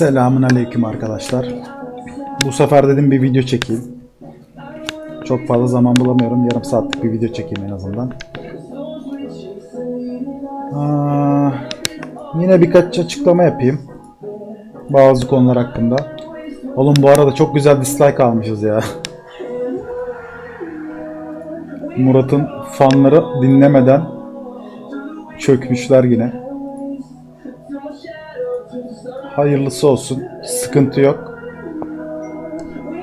Selamun aleyküm arkadaşlar. Bu sefer dedim bir video çekeyim. Çok fazla zaman bulamıyorum. Yarım saatlik bir video çekeyim en azından. Aa, yine birkaç açıklama yapayım. Bazı konular hakkında. Oğlum bu arada çok güzel dislike almışız ya. Murat'ın fanları dinlemeden çökmüşler yine. Hayırlısı olsun. Sıkıntı yok.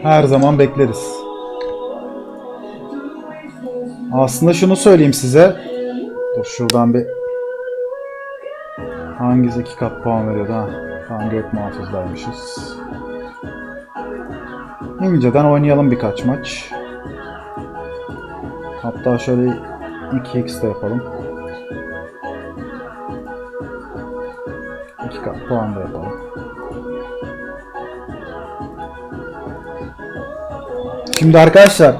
Her zaman bekleriz. Aslında şunu söyleyeyim size. Dur şuradan bir hangisi iki kat puan veriyordu ha? Tamam gök muhafızlarmışız. İnceden oynayalım birkaç maç. Hatta şöyle 2x de yapalım. Puan da yapalım. Şimdi arkadaşlar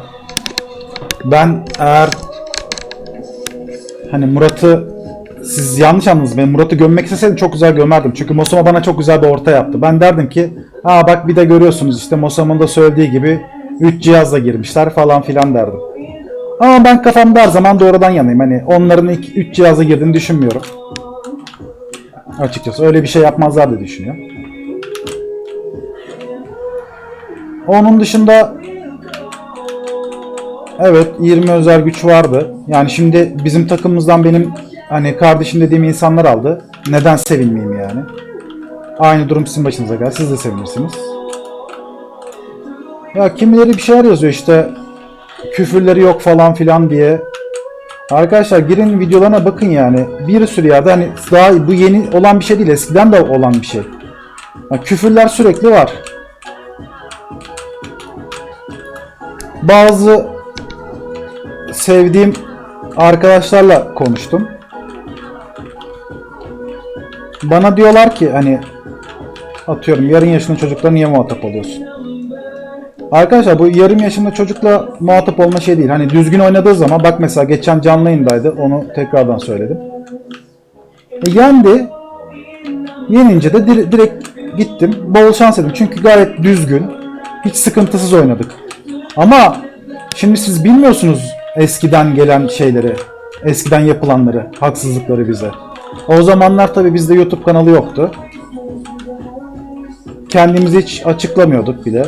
ben eğer hani Murat'ı siz yanlış anladınız. Ben Murat'ı gömmek isteseydim çok güzel gömerdim. Çünkü Mosoma bana çok güzel bir orta yaptı. Ben derdim ki aa bak bir de görüyorsunuz işte Mosoma'nın da söylediği gibi 3 cihazla girmişler falan filan derdim. Ama ben kafamda her zaman doğrudan yanayım. Hani onların ilk 3 cihazla girdiğini düşünmüyorum. Açıkçası öyle bir şey yapmazlar diye düşünüyorum. Onun dışında evet 20 özel güç vardı. Yani şimdi bizim takımımızdan benim hani kardeşim dediğim insanlar aldı. Neden sevinmeyeyim yani? Aynı durum sizin başınıza gel. Siz de sevinirsiniz. Ya kimileri bir şeyler yazıyor işte küfürleri yok falan filan diye. Arkadaşlar girin videolarına bakın yani. Bir sürü yerde hani daha bu yeni olan bir şey değil. Eskiden de olan bir şey. Ya küfürler sürekli var. Bazı sevdiğim arkadaşlarla konuştum. Bana diyorlar ki hani atıyorum yarın yaşında çocukla niye muhatap oluyorsun? Arkadaşlar bu yarım yaşında çocukla muhatap olma şey değil. Hani düzgün oynadığı zaman bak mesela geçen canlı yayındaydı. Onu tekrardan söyledim. E, yendi. Yenince de dire- direkt gittim. Bol şans dedim. Çünkü gayet düzgün. Hiç sıkıntısız oynadık. Ama şimdi siz bilmiyorsunuz eskiden gelen şeyleri. Eskiden yapılanları, haksızlıkları bize. O zamanlar tabii bizde YouTube kanalı yoktu. Kendimizi hiç açıklamıyorduk bile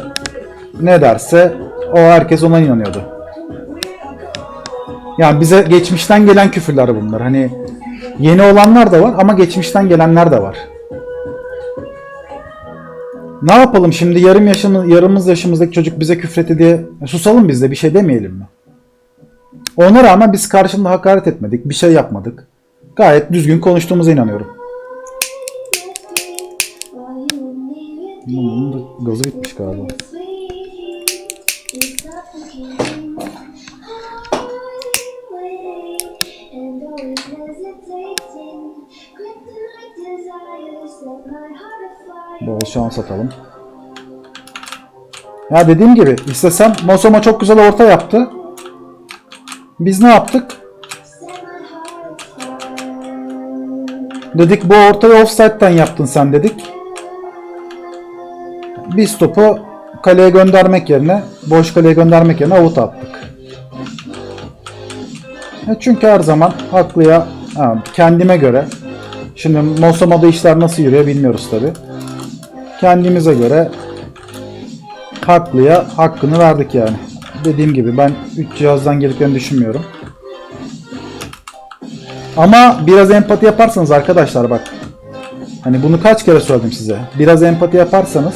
ne derse o herkes ona inanıyordu. Yani bize geçmişten gelen küfürler bunlar. Hani yeni olanlar da var ama geçmişten gelenler de var. Ne yapalım şimdi yarım yaşımız, yarımız yaşımızdaki çocuk bize küfretti diye susalım biz de bir şey demeyelim mi? Ona rağmen biz karşında hakaret etmedik, bir şey yapmadık. Gayet düzgün konuştuğumuza inanıyorum. Bunun da gazı bitmiş galiba. Bol şans atalım. Ya dediğim gibi istesem Mosoma çok güzel orta yaptı. Biz ne yaptık? Dedik bu ortayı offside'den yaptın sen dedik. Biz topu kaleye göndermek yerine, boş kaleye göndermek yerine avut attık. E çünkü her zaman haklıya, ha, kendime göre, şimdi Mosoma'da işler nasıl yürüyor bilmiyoruz tabi. Kendimize göre haklıya hakkını verdik yani. Dediğim gibi ben 3 cihazdan geldiklerini düşünmüyorum. Ama biraz empati yaparsanız arkadaşlar bak. Hani bunu kaç kere söyledim size. Biraz empati yaparsanız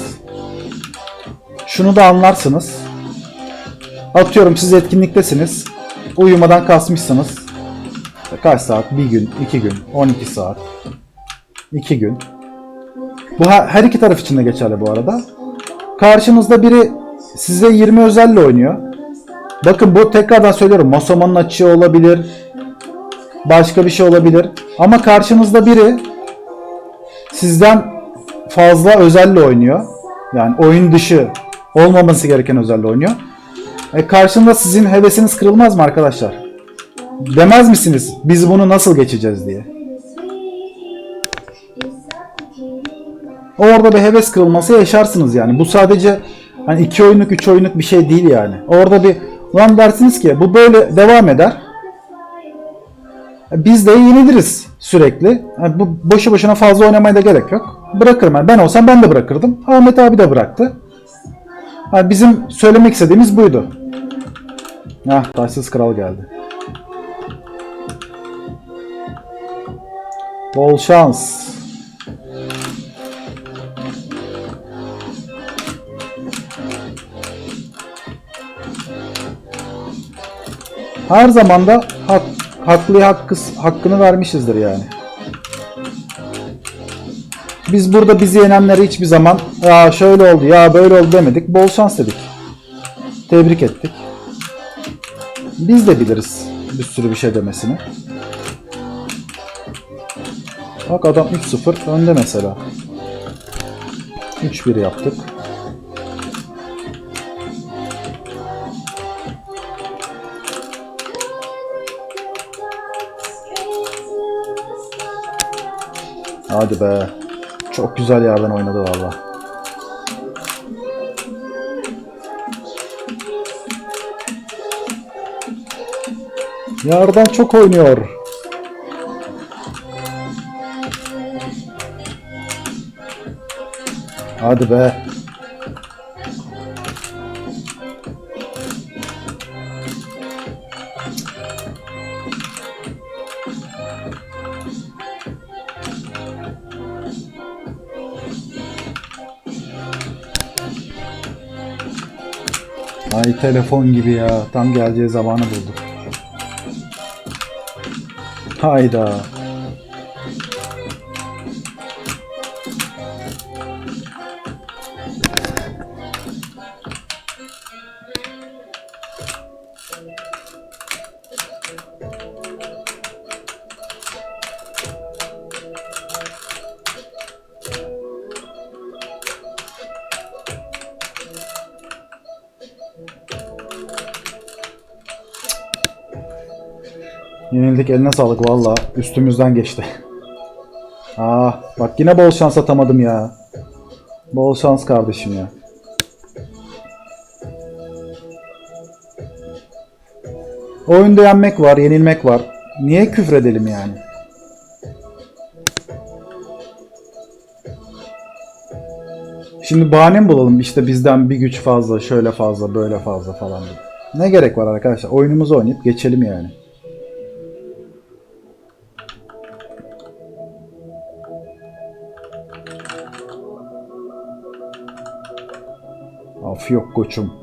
şunu da anlarsınız. Atıyorum siz etkinliktesiniz. Uyumadan kasmışsınız. Kaç saat? Bir gün, iki gün, 12 saat. İki gün. Bu her iki taraf için de geçerli bu arada. Karşınızda biri size 20 özelle oynuyor. Bakın bu tekrardan söylüyorum. Mosomanın açığı olabilir. Başka bir şey olabilir. Ama karşınızda biri sizden fazla özelle oynuyor. Yani oyun dışı olmaması gereken özelle oynuyor. E karşında sizin hevesiniz kırılmaz mı arkadaşlar? Demez misiniz biz bunu nasıl geçeceğiz diye? Orada bir heves kırılması yaşarsınız yani. Bu sadece hani iki oyunluk, üç oyunluk bir şey değil yani. Orada bir ulan dersiniz ki bu böyle devam eder. Biz de yeniliriz sürekli. Yani bu boşu boşuna fazla oynamaya da gerek yok. Bırakırım. Yani ben olsam ben de bırakırdım. Ahmet abi de bıraktı. Yani bizim söylemek istediğimiz buydu. Hah taşsız kral geldi. Bol şans. Her zaman da hak, haklı hakkı, hakkını vermişizdir yani. Biz burada bizi yenenlere hiçbir zaman ya şöyle oldu ya böyle oldu demedik. Bol şans dedik. Tebrik ettik. Biz de biliriz bir sürü bir şey demesini. Bak adam 3-0 önde mesela. 3-1 yaptık. Hadi be. Çok güzel yerden oynadı valla. Yardan çok oynuyor. Hadi be. Ay telefon gibi ya. Tam geleceği zamanı bulduk. Hayda. Yenildik eline sağlık valla. Üstümüzden geçti. Aa, bak yine bol şans atamadım ya. Bol şans kardeşim ya. Oyunda yenmek var, yenilmek var. Niye küfredelim yani? Şimdi bahane bulalım işte bizden bir güç fazla, şöyle fazla, böyle fazla falan. Ne gerek var arkadaşlar? Oyunumuzu oynayıp geçelim yani. of your kochum.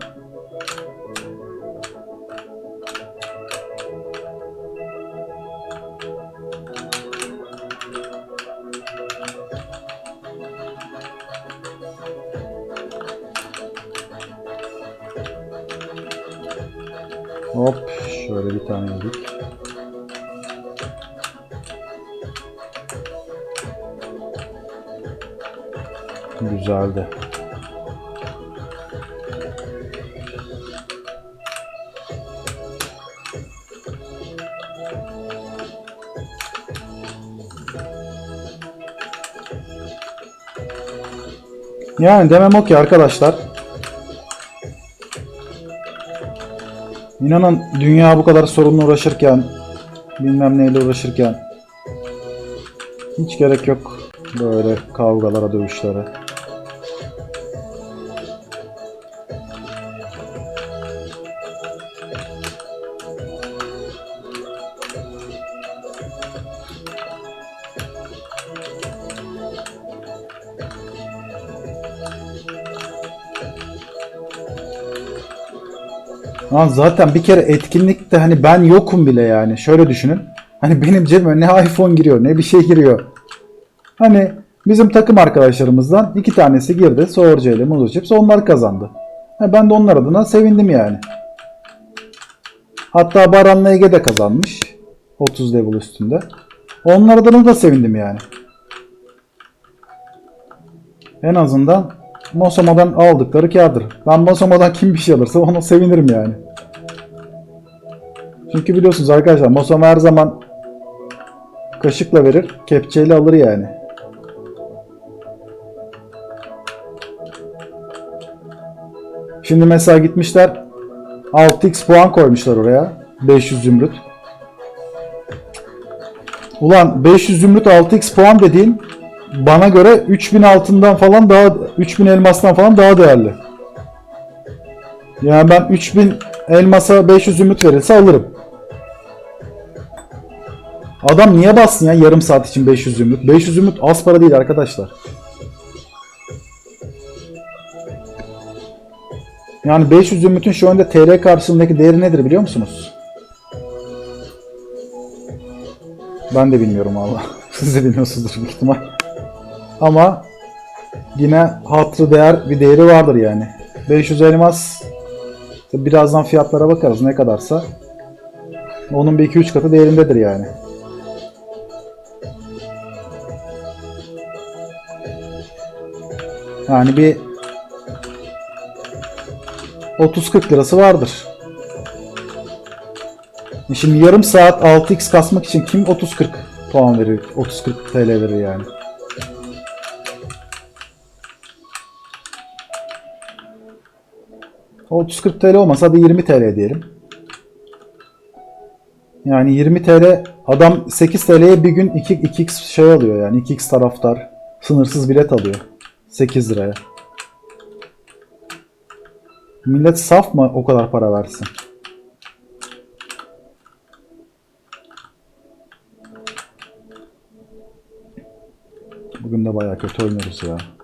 Yani demem o ki arkadaşlar. İnanın dünya bu kadar sorunla uğraşırken bilmem neyle uğraşırken hiç gerek yok böyle kavgalara dövüşlere. Lan zaten bir kere etkinlikte hani ben yokum bile yani. Şöyle düşünün. Hani benim cebime ne iPhone giriyor ne bir şey giriyor. Hani bizim takım arkadaşlarımızdan iki tanesi girdi. Soğurca ile Muzur Chips onlar kazandı. Ha, ben de onlar adına sevindim yani. Hatta Baran'la Ege de kazanmış. 30 level üstünde. Onlar adına da sevindim yani. En azından Mosoma'dan aldıkları kârdır. Ben Mosoma'dan kim bir şey alırsa ona sevinirim yani. Çünkü biliyorsunuz arkadaşlar Mosoma her zaman kaşıkla verir, kepçeyle alır yani. Şimdi mesela gitmişler 6x puan koymuşlar oraya. 500 zümrüt. Ulan 500 zümrüt 6x puan dediğin bana göre 3000 altından falan daha 3000 elmastan falan daha değerli. Yani ben 3000 elmasa 500 zümrüt verilse alırım. Adam niye bassın ya yarım saat için 500 zümrüt? 500 zümrüt az para değil arkadaşlar. Yani 500 zümrütün şu anda TL karşısındaki değeri nedir biliyor musunuz? Ben de bilmiyorum valla. Siz de bilmiyorsunuzdur büyük ihtimal. Ama yine hatırı değer bir değeri vardır yani. 500 elmas birazdan fiyatlara bakarız ne kadarsa. Onun bir 2-3 katı değerindedir yani. Yani bir 30-40 lirası vardır. Şimdi yarım saat 6x kasmak için kim 30-40 puan verir? 30-40 TL verir yani. O 30-40 TL olmasa hadi 20 TL diyelim. Yani 20 TL adam 8 TL'ye bir gün 2 2x şey alıyor yani 2x taraftar sınırsız bilet alıyor 8 liraya. Millet saf mı o kadar para versin? Bugün de bayağı kötü oynuyoruz ya.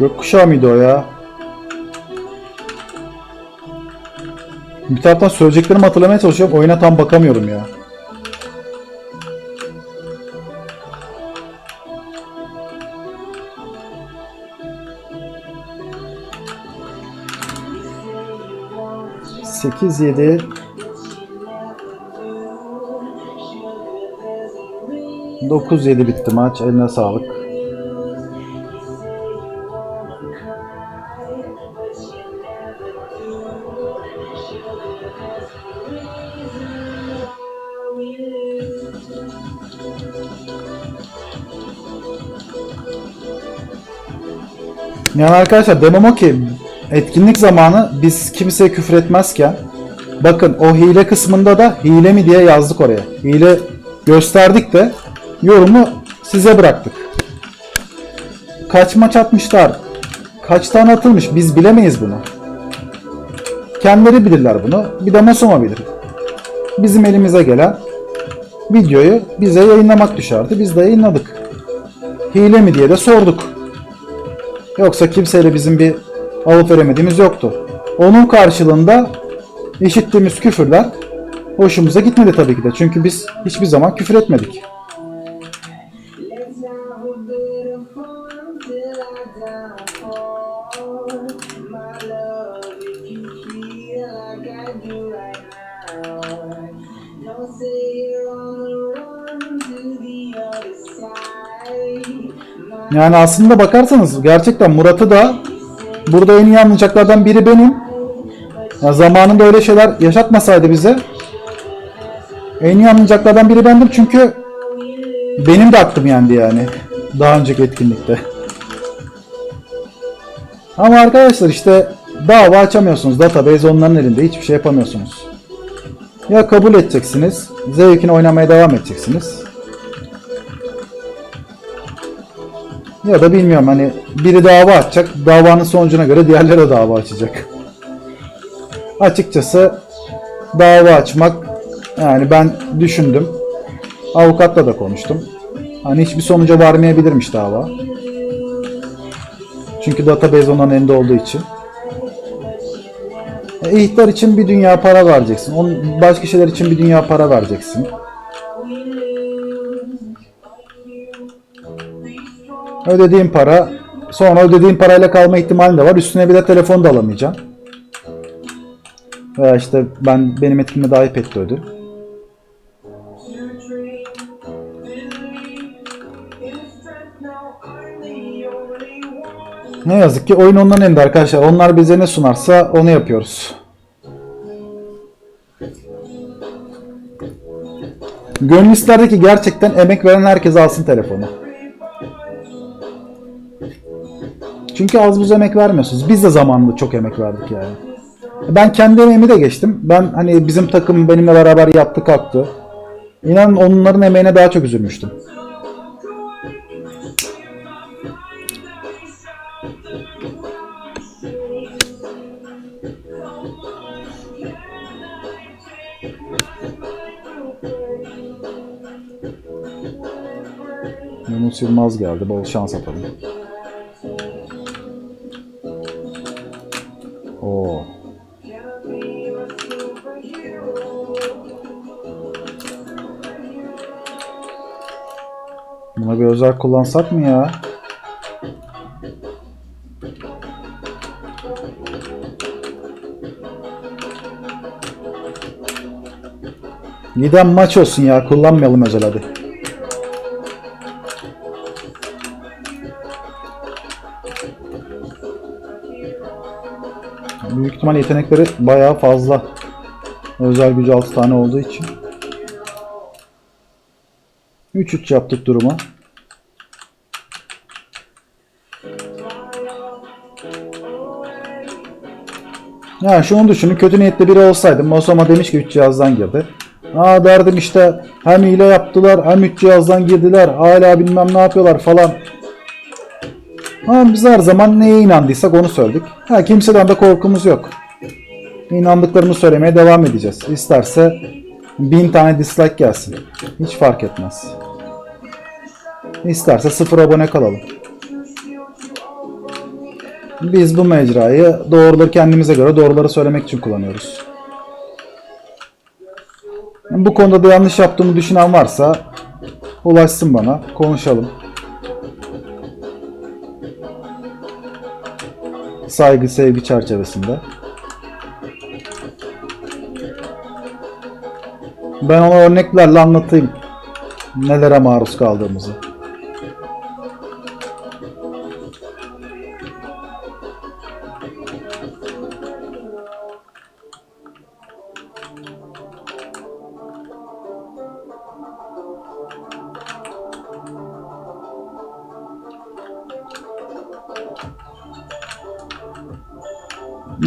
Gökkuşağı mıydı o ya? Bir taraftan söyleyeceklerimi hatırlamaya çalışıyorum. Oyuna tam bakamıyorum ya. Sekiz yedi Dokuz yedi bitti maç. Eline sağlık. Yani arkadaşlar demem o ki etkinlik zamanı biz kimseye küfür etmezken bakın o hile kısmında da hile mi diye yazdık oraya. Hile gösterdik de yorumu size bıraktık. Kaç maç atmışlar? Kaç tane atılmış? Biz bilemeyiz bunu. Kendileri bilirler bunu. Bir de Masoma bilir. Bizim elimize gelen videoyu bize yayınlamak düşerdi. Biz de yayınladık. Hile mi diye de sorduk. Yoksa kimseyle bizim bir alıp veremediğimiz yoktu. Onun karşılığında işittiğimiz küfürler hoşumuza gitmedi tabii ki de. Çünkü biz hiçbir zaman küfür etmedik. Let's Yani aslında bakarsanız gerçekten Murat'ı da burada en iyi anlayacaklardan biri benim. Ya zamanında öyle şeyler yaşatmasaydı bize en iyi anlayacaklardan biri bendim çünkü benim de aklım yendi yani daha önceki etkinlikte. Ama arkadaşlar işte dava açamıyorsunuz. Database onların elinde. Hiçbir şey yapamıyorsunuz. Ya kabul edeceksiniz. Zevkini oynamaya devam edeceksiniz. Ya da bilmiyorum hani biri dava açacak. Davanın sonucuna göre diğerleri de dava açacak. Açıkçası dava açmak yani ben düşündüm. Avukatla da konuştum. Hani hiçbir sonuca varmayabilirmiş dava. Çünkü database onların elinde olduğu için. E, ihtar için bir dünya para vereceksin. Onun başka şeyler için bir dünya para vereceksin. Ödediğin para sonra ödediğin parayla kalma ihtimalin de var. Üstüne bir de telefon da alamayacaksın. Veya işte ben benim etkime daha iPad'de ödül. Ne yazık ki oyun onların elinde arkadaşlar. Onlar bize ne sunarsa onu yapıyoruz. Gönül isterdi ki gerçekten emek veren herkes alsın telefonu. Çünkü az buz emek vermiyorsunuz. Biz de zamanında çok emek verdik yani. Ben kendi emeğimi de geçtim. Ben hani bizim takım benimle beraber yattı kalktı. İnanın onların emeğine daha çok üzülmüştüm. Yunus Yılmaz geldi. Bol şans atalım. Özel kullansak mı ya? Giden maç olsun ya. Kullanmayalım özel hadi. Büyük ihtimal yetenekleri bayağı fazla. Özel gücü 6 tane olduğu için. 3-3 yaptık duruma. Ya şunu düşünün kötü niyetli biri olsaydım Mosoma demiş ki 3 cihazdan girdi. Aa derdim işte hem hile yaptılar hem 3 cihazdan girdiler hala bilmem ne yapıyorlar falan. Ama biz her zaman neye inandıysak onu söyledik. Ha kimseden de korkumuz yok. İnandıklarımı söylemeye devam edeceğiz. İsterse bin tane dislike gelsin. Hiç fark etmez. İsterse sıfır abone kalalım. Biz bu mecrayı doğruları kendimize göre doğruları söylemek için kullanıyoruz. Bu konuda da yanlış yaptığımı düşünen varsa ulaşsın bana, konuşalım. Saygı, sevgi çerçevesinde. Ben ona örneklerle anlatayım nelere maruz kaldığımızı.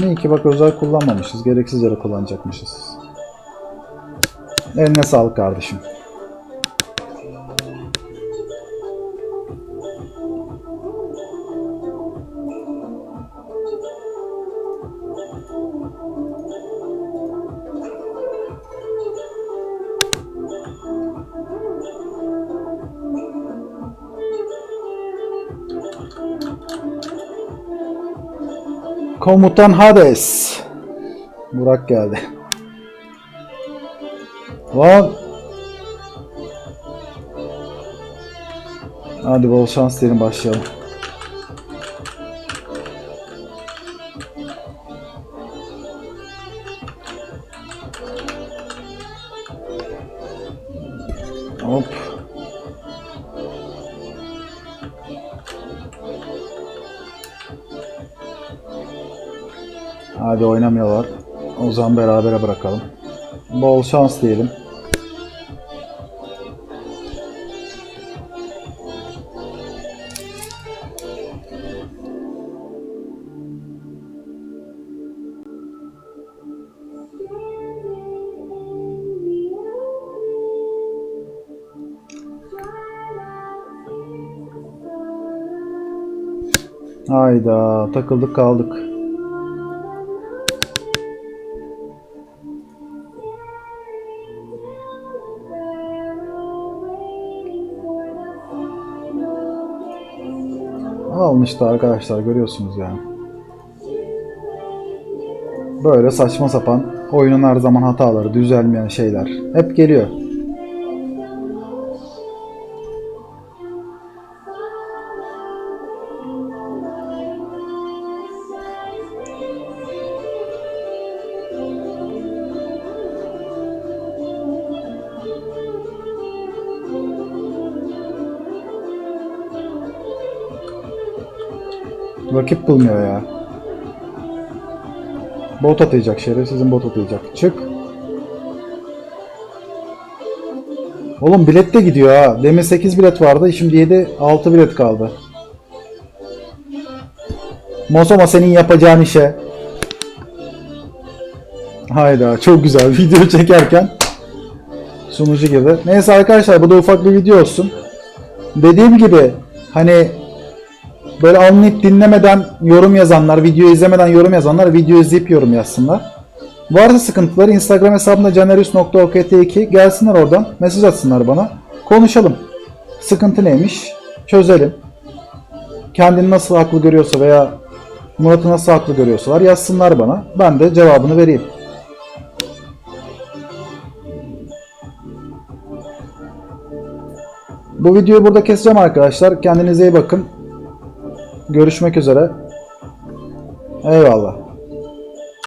İyi ki bak özel kullanmamışız. Gereksiz yere kullanacakmışız. Eline sağlık kardeşim. Komutan Hades. Burak geldi. Lan. Hadi bol şans diyelim başlayalım. Zaman berabere bırakalım. Bol şans diyelim. Hayda takıldık kaldık. Alın işte arkadaşlar görüyorsunuz yani. Böyle saçma sapan oyunun her zaman hataları, düzelmeyen şeyler hep geliyor. Rakip bulmuyor ya. Bot atacak şerefsizin bot atacak. Çık. Oğlum bilet de gidiyor ha. Demin 8 bilet vardı. Şimdi 7 6 bilet kaldı. Mosoma senin yapacağın işe. Hayda çok güzel video çekerken sunucu girdi. Neyse arkadaşlar bu da ufak bir video olsun. Dediğim gibi hani böyle anlayıp dinlemeden yorum yazanlar, video izlemeden yorum yazanlar video izleyip yorum yazsınlar. Varsa sıkıntıları Instagram hesabımda canerus.okt2 gelsinler oradan mesaj atsınlar bana. Konuşalım. Sıkıntı neymiş? Çözelim. Kendini nasıl haklı görüyorsa veya Murat'ı nasıl haklı görüyorsalar yazsınlar bana. Ben de cevabını vereyim. Bu videoyu burada keseceğim arkadaşlar. Kendinize iyi bakın. Görüşmek üzere. Eyvallah.